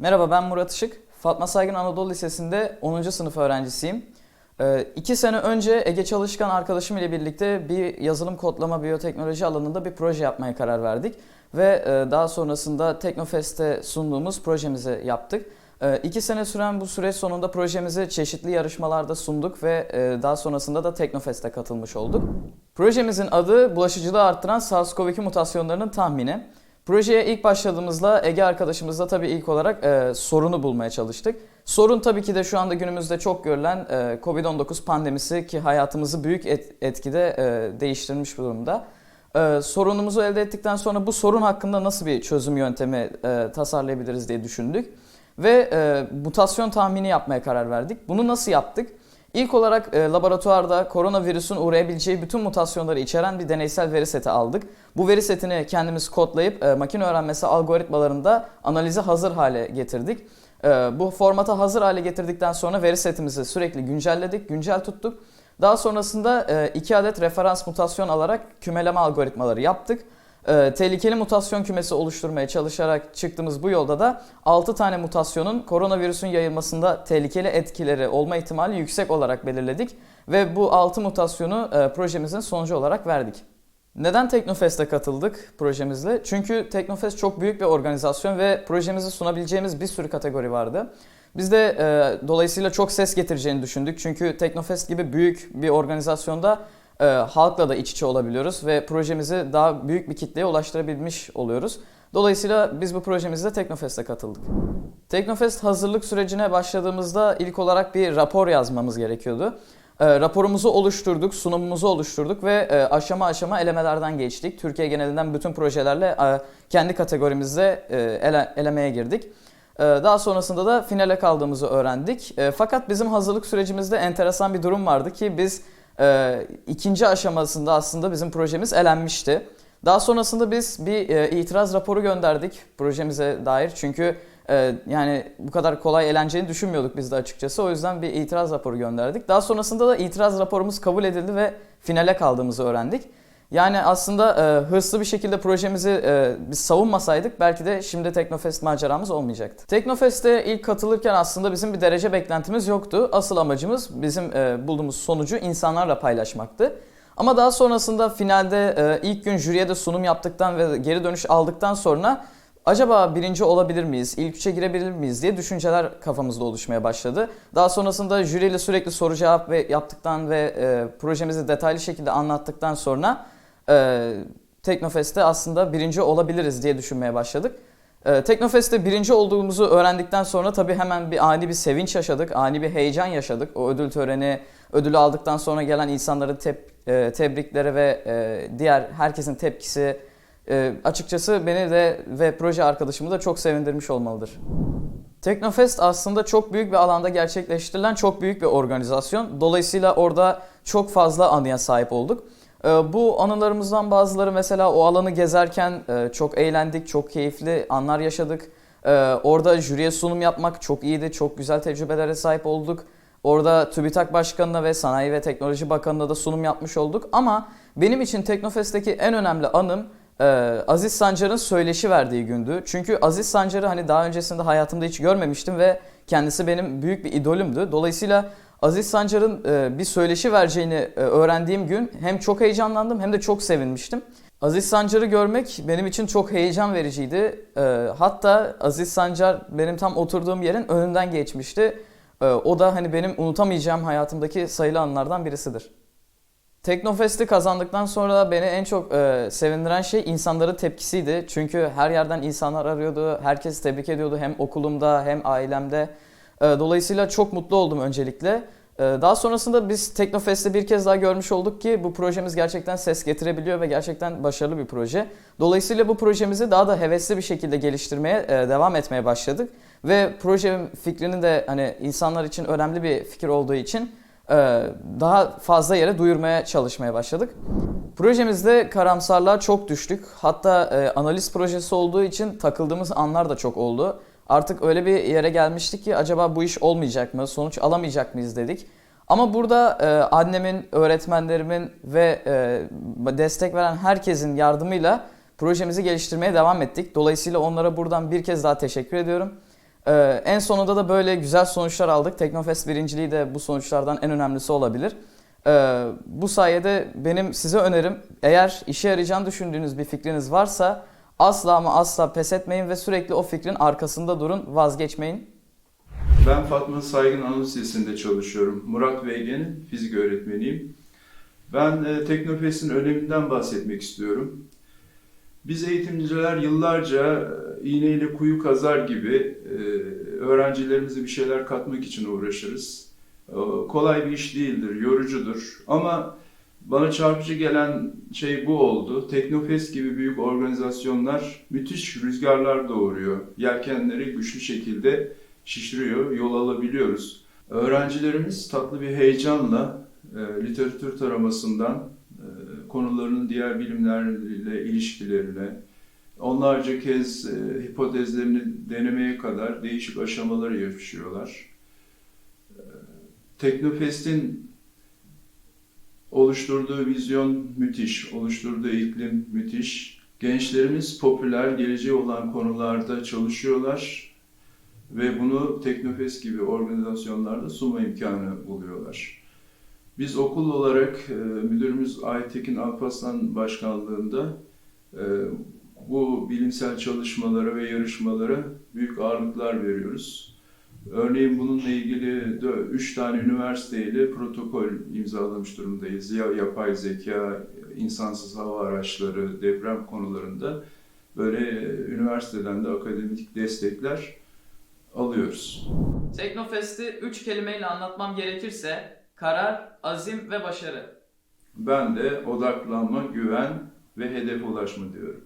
Merhaba ben Murat Işık. Fatma Saygın Anadolu Lisesi'nde 10. sınıf öğrencisiyim. Ee, iki sene önce Ege Çalışkan arkadaşım ile birlikte bir yazılım kodlama biyoteknoloji alanında bir proje yapmaya karar verdik. Ve e, daha sonrasında Teknofest'te sunduğumuz projemizi yaptık. E, iki sene süren bu süreç sonunda projemizi çeşitli yarışmalarda sunduk ve e, daha sonrasında da Teknofest'e katılmış olduk. Projemizin adı bulaşıcılığı arttıran SARS-CoV-2 mutasyonlarının tahmini. Projeye ilk başladığımızda Ege arkadaşımızla tabii ilk olarak e, sorunu bulmaya çalıştık. Sorun tabii ki de şu anda günümüzde çok görülen e, Covid-19 pandemisi ki hayatımızı büyük et, etkide e, değiştirmiş durumda. E, sorunumuzu elde ettikten sonra bu sorun hakkında nasıl bir çözüm yöntemi e, tasarlayabiliriz diye düşündük. Ve e, mutasyon tahmini yapmaya karar verdik. Bunu nasıl yaptık? İlk olarak e, laboratuvarda koronavirüsün uğrayabileceği bütün mutasyonları içeren bir deneysel veri seti aldık. Bu veri setini kendimiz kodlayıp e, makine öğrenmesi algoritmalarında analize hazır hale getirdik. E, bu formata hazır hale getirdikten sonra veri setimizi sürekli güncelledik, güncel tuttuk. Daha sonrasında e, iki adet referans mutasyon alarak kümeleme algoritmaları yaptık. E, tehlikeli mutasyon kümesi oluşturmaya çalışarak çıktığımız bu yolda da 6 tane mutasyonun koronavirüsün yayılmasında tehlikeli etkileri olma ihtimali yüksek olarak belirledik ve bu 6 mutasyonu e, projemizin sonucu olarak verdik. Neden Teknofest'e katıldık projemizle? Çünkü Teknofest çok büyük bir organizasyon ve projemizi sunabileceğimiz bir sürü kategori vardı. Biz de e, dolayısıyla çok ses getireceğini düşündük. Çünkü Teknofest gibi büyük bir organizasyonda e, halkla da iç içe olabiliyoruz ve projemizi daha büyük bir kitleye ulaştırabilmiş oluyoruz. Dolayısıyla biz bu projemizde Teknofest'e katıldık. Teknofest hazırlık sürecine başladığımızda ilk olarak bir rapor yazmamız gerekiyordu. E, raporumuzu oluşturduk, sunumumuzu oluşturduk ve e, aşama aşama elemelerden geçtik. Türkiye genelinden bütün projelerle e, kendi kategorimizde e, ele, elemeye girdik. E, daha sonrasında da finale kaldığımızı öğrendik. E, fakat bizim hazırlık sürecimizde enteresan bir durum vardı ki biz e, ikinci aşamasında aslında bizim projemiz elenmişti. Daha sonrasında biz bir e, itiraz raporu gönderdik projemize dair. Çünkü e, yani bu kadar kolay eleneceğini düşünmüyorduk biz de açıkçası. O yüzden bir itiraz raporu gönderdik. Daha sonrasında da itiraz raporumuz kabul edildi ve finale kaldığımızı öğrendik. Yani aslında e, hırslı bir şekilde projemizi e, biz savunmasaydık belki de şimdi Teknofest maceramız olmayacaktı. Teknofest'e ilk katılırken aslında bizim bir derece beklentimiz yoktu. Asıl amacımız bizim e, bulduğumuz sonucu insanlarla paylaşmaktı. Ama daha sonrasında finalde e, ilk gün jüriye de sunum yaptıktan ve geri dönüş aldıktan sonra acaba birinci olabilir miyiz, ilk üçe girebilir miyiz diye düşünceler kafamızda oluşmaya başladı. Daha sonrasında jüriyle sürekli soru cevap ve yaptıktan ve e, projemizi detaylı şekilde anlattıktan sonra e, Teknofest'te aslında birinci olabiliriz diye düşünmeye başladık. E, Teknofest'te birinci olduğumuzu öğrendikten sonra tabii hemen bir ani bir sevinç yaşadık, ani bir heyecan yaşadık. O ödül töreni, ödülü aldıktan sonra gelen insanların tep, e, tebrikleri ve e, diğer herkesin tepkisi e, açıkçası beni de ve proje arkadaşımı da çok sevindirmiş olmalıdır. Teknofest aslında çok büyük bir alanda gerçekleştirilen çok büyük bir organizasyon. Dolayısıyla orada çok fazla anıya sahip olduk. Ee, Bu anılarımızdan bazıları mesela o alanı gezerken e, çok eğlendik, çok keyifli anlar yaşadık. Ee, Orada jüriye sunum yapmak çok iyiydi, çok güzel tecrübelere sahip olduk. Orada TÜBİTAK Başkanı'na ve Sanayi ve Teknoloji Bakanı'na da sunum yapmış olduk. Ama benim için Teknofest'teki en önemli anım e, Aziz Sancar'ın söyleşi verdiği gündü. Çünkü Aziz Sancar'ı hani daha öncesinde hayatımda hiç görmemiştim ve kendisi benim büyük bir idolümdü. Dolayısıyla Aziz Sancar'ın e, bir söyleşi vereceğini e, öğrendiğim gün hem çok heyecanlandım hem de çok sevinmiştim. Aziz Sancar'ı görmek benim için çok heyecan vericiydi. E, Hatta Aziz Sancar benim tam oturduğum yerin önünden geçmişti. O da hani benim unutamayacağım hayatımdaki sayılı anlardan birisidir. Teknofest'i kazandıktan sonra beni en çok e, sevindiren şey insanların tepkisiydi. Çünkü her yerden insanlar arıyordu, herkes tebrik ediyordu hem okulumda hem ailemde. E, dolayısıyla çok mutlu oldum öncelikle. E, daha sonrasında biz Teknofest'te bir kez daha görmüş olduk ki bu projemiz gerçekten ses getirebiliyor ve gerçekten başarılı bir proje. Dolayısıyla bu projemizi daha da hevesli bir şekilde geliştirmeye e, devam etmeye başladık. Ve proje fikrinin de hani insanlar için önemli bir fikir olduğu için e, daha fazla yere duyurmaya çalışmaya başladık. Projemizde karamsarlığa çok düştük. Hatta e, analiz projesi olduğu için takıldığımız anlar da çok oldu. Artık öyle bir yere gelmiştik ki acaba bu iş olmayacak mı, sonuç alamayacak mıyız dedik. Ama burada e, annemin, öğretmenlerimin ve e, destek veren herkesin yardımıyla projemizi geliştirmeye devam ettik. Dolayısıyla onlara buradan bir kez daha teşekkür ediyorum. Ee, en sonunda da böyle güzel sonuçlar aldık. Teknofest birinciliği de bu sonuçlardan en önemlisi olabilir. Ee, bu sayede benim size önerim eğer işe yarayacağını düşündüğünüz bir fikriniz varsa asla ama asla pes etmeyin ve sürekli o fikrin arkasında durun, vazgeçmeyin. Ben Fatma Saygın Anadolu Lisesi'nde çalışıyorum. Murat Veygen'in fizik öğretmeniyim. Ben e, Teknofest'in öneminden bahsetmek istiyorum. Biz eğitimciler yıllarca e, iğneyle kuyu kazar gibi e, öğrencilerimize bir şeyler katmak için uğraşırız. E, kolay bir iş değildir, yorucudur. Ama bana çarpıcı gelen şey bu oldu. Teknofest gibi büyük organizasyonlar müthiş rüzgarlar doğuruyor. Yelkenleri güçlü şekilde şişiriyor, yol alabiliyoruz. Öğrencilerimiz tatlı bir heyecanla e, literatür taramasından e, konularının diğer bilimlerle ilişkilerine, onlarca kez e, hipotezlerini denemeye kadar değişik aşamaları yaşıyorlar. E, Teknofest'in oluşturduğu vizyon müthiş, oluşturduğu iklim müthiş. Gençlerimiz popüler, geleceği olan konularda çalışıyorlar ve bunu Teknofest gibi organizasyonlarda sunma imkanı buluyorlar. Biz okul olarak e, müdürümüz Aytekin Alparslan başkanlığında e, bu bilimsel çalışmalara ve yarışmalara büyük ağırlıklar veriyoruz. Örneğin bununla ilgili 3 tane üniversiteyle protokol imzalamış durumdayız. Ya yapay zeka, insansız hava araçları, deprem konularında böyle üniversiteden de akademik destekler alıyoruz. Teknofest'i 3 kelimeyle anlatmam gerekirse karar, azim ve başarı. Ben de odaklanma, güven ve hedefe ulaşma diyorum.